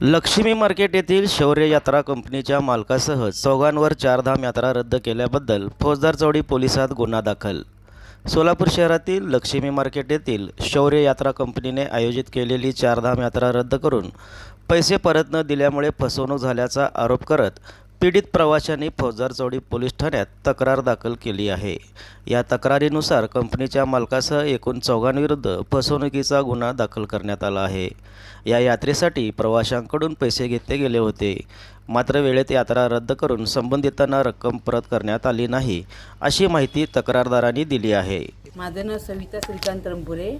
Lakshmi market येथील शौर्य यात्रा कंपनीच्या मालकासह चौघांवर चारधाम यात्रा रद्द केल्याबद्दल फौजदार चौडी पोलिसात गुन्हा दाखल. सोलापूर शहरातील लक्ष्मी मार्केट येथील शौर्य यात्रा कंपनीने आयोजित केलेली चारधाम यात्रा रद्द करून पैसे परत न दिल्यामुळे फसवणूक झाल्याचा आरोप करत पीडित प्रवाशांनी फौजदारचौडी पोलीस ठाण्यात तक्रार दाखल केली आहे. या तक्रारीनुसार कंपनीच्या मालकासह एकूण चौघांविरुद्ध फसवणुकीचा गुन्हा दाखल करण्यात आला आहे. या यात्रेसाठी प्रवाशांकडून पैसे घेतले गेले होते. मात्र वेळेत यात्रा रद्द करून संबंधितांना रक्कम परत करण्यात आली नाही अशी माहिती तक्रारदारांनी दिली आहे. माझं नाव सविता श्रीकांत रंपुरे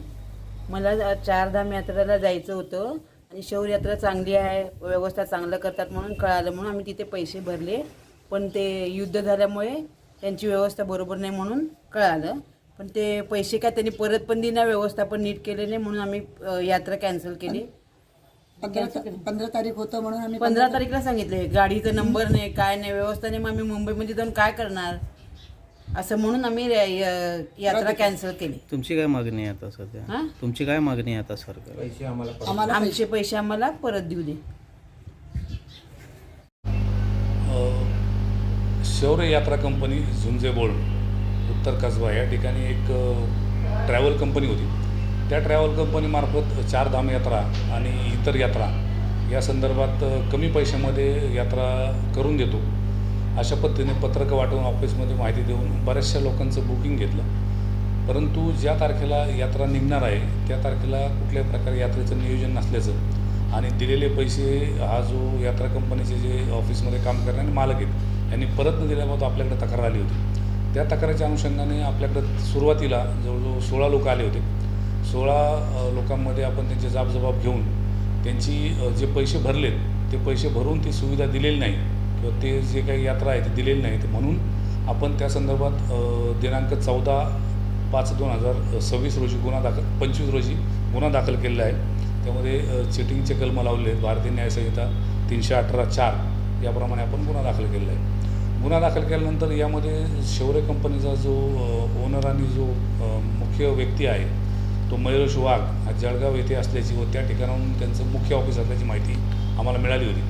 मला चारधाम यात्रेला जायचं होतं. आणि शौर यात्रा चांगली आहे व्यवस्था चांगलं करतात म्हणून कळालं म्हणून आम्ही तिथे पैसे भरले. पण ते युद्ध झाल्यामुळे त्यांची व्यवस्था बरोबर नाही म्हणून कळालं. पण ते पैसे काय त्यांनी परत पण दिना व्यवस्था पण नीट केले नाही म्हणून आम्ही यात्रा कॅन्सल केली. पंधरा पंधरा तारीख होतं म्हणून आम्ही पंधरा तारीखला सांगितले गाडीचा नंबर नाही काय नाही व्यवस्था नाही मग आम्ही मुंबईमध्ये जाऊन काय करणार? असं म्हणून आम्ही यात्रा कॅन्सल केली. तुमची काय मागणी आहे आता सध्या? हां? तुमची काय मागणी आहे आता सरकार? आम्हाला आमचे पैसे आम्हाला परत देऊ दे. शौर्य यात्रा कंपनी झुंजेबोळ उत्तर कसबा या ठिकाणी एक ट्रॅव्हल कंपनी होती. त्या ट्रॅव्हल कंपनीमार्फत चारधाम यात्रा आणि इतर यात्रा या संदर्भात अ, कमी पैशामध्ये यात्रा करून देतो. अशा पद्धतीने पत्रकं वाटून ऑफिसमध्ये माहिती देऊन बऱ्याचशा लोकांचं बुकिंग घेतलं. परंतु ज्या तारखेला यात्रा निघणार आहे त्या तारखेला कुठल्याही प्रकारे यात्रेचं नियोजन नसल्याचं आणि दिलेले पैसे हा जो यात्रा कंपनीचे जे ऑफिसमध्ये काम करणारे मालक आहेत यांनी परत न दिल्याबाबत आपल्याकडे तक्रार आली होती. त्या तक्रारीच्या अनुषंगाने आपल्याकडं सुरुवातीला जवळजवळ सोळा लोक आले होते. सोळा लोकांमध्ये आपण त्यांचे जाबजबाब घेऊन त्यांची जे पैसे भरलेत ते पैसे भरून ती सुविधा दिलेली नाही. किंवा ते जे काही यात्रा आहे ती दिलेली नाही. ते म्हणून आपण त्या संदर्भात दिनांक चौदा पाच दोन हजार सव्वीस रोजी गुन्हा दाखल पंचवीस रोजी गुन्हा दाखल केलेला आहे. त्यामध्ये चिटिंगचे कलम लावले आहेत भारतीय न्यायसंहिता तीनशे अठरा चार याप्रमाणे आपण गुन्हा दाखल केलेला आहे. गुन्हा दाखल केल्यानंतर यामध्ये शौर्य कंपनीचा जो ओनर आणि जो मुख्य व्यक्ती आहे तो मयुरेश वाघ हा जळगाव येथे असल्याची व त्या ठिकाणाहून त्यांचं मुख्य ऑफिस असल्याची माहिती आम्हाला मिळाली होती.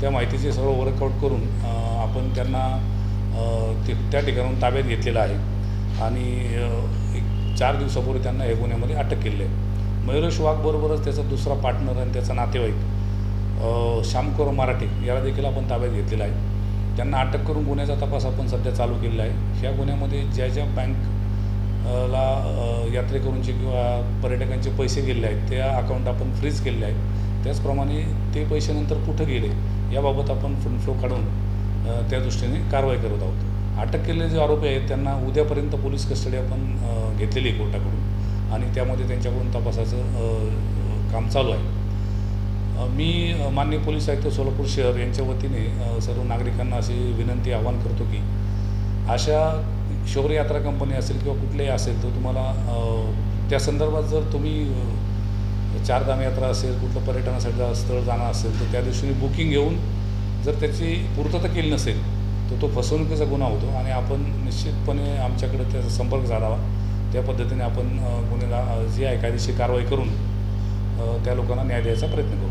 त्या माहितीचे सर्व वर्कआउट करून आपण त्यांना ते त्या ठिकाणाहून ताब्यात घेतलेलं आहे. आणि एक चार दिवसापूर्वी त्यांना या गुन्ह्यामध्ये अटक केली आहे. मयुरेश वाघबरोबरच त्याचा दुसरा पार्टनर आणि त्याचा नातेवाईक श्यामकोर मराठे याला देखील आपण ताब्यात घेतलेला आहे. त्यांना अटक करून गुन्ह्याचा तपास आपण सध्या चालू केलेला आहे. ह्या गुन्ह्यामध्ये ज्या ज्या बँक ला यात्रेकरूंचे किंवा पर्यटकांचे पैसे गेले आहेत त्या अकाउंट आपण फ्रीज केलेले आहेत. त्याचप्रमाणे ते पैसे नंतर कुठं गेले? याबाबत आपण फंड फ्लो काढून त्या दृष्टीने कारवाई करत आहोत. अटक केलेले जे आरोपी आहेत त्यांना उद्यापर्यंत पोलीस कस्टडी आपण घेतलेली आहे कोर्टाकडून. आणि त्यामध्ये त्यांच्याकडून तपासाचं काम चालू आहे. मी मान्य पोलीस आयुक्त सोलापूर शहर यांच्या वतीने सर्व नागरिकांना अशी विनंती आवाहन करतो की अशा शौर्य यात्रा कंपनी असेल किंवा कुठलेही असेल तर तुम्हाला त्या संदर्भात जर तुम्ही म्हणजे चारधाम यात्रा असेल कुठलं पर्यटनासाठी स्थळ जाणं असेल तर त्या दिवशी बुकिंग घेऊन जर त्याची पूर्तता केली नसेल तर तो फसवणुकीचा गुन्हा होतो आणि आपण निश्चितपणे आमच्याकडे त्याचा संपर्क साधावा. त्या पद्धतीने आपण अ, गुन्हेगार जी आहे कायदेशीर कारवाई करून त्या लोकांना न्याय द्यायचा प्रयत्न करू.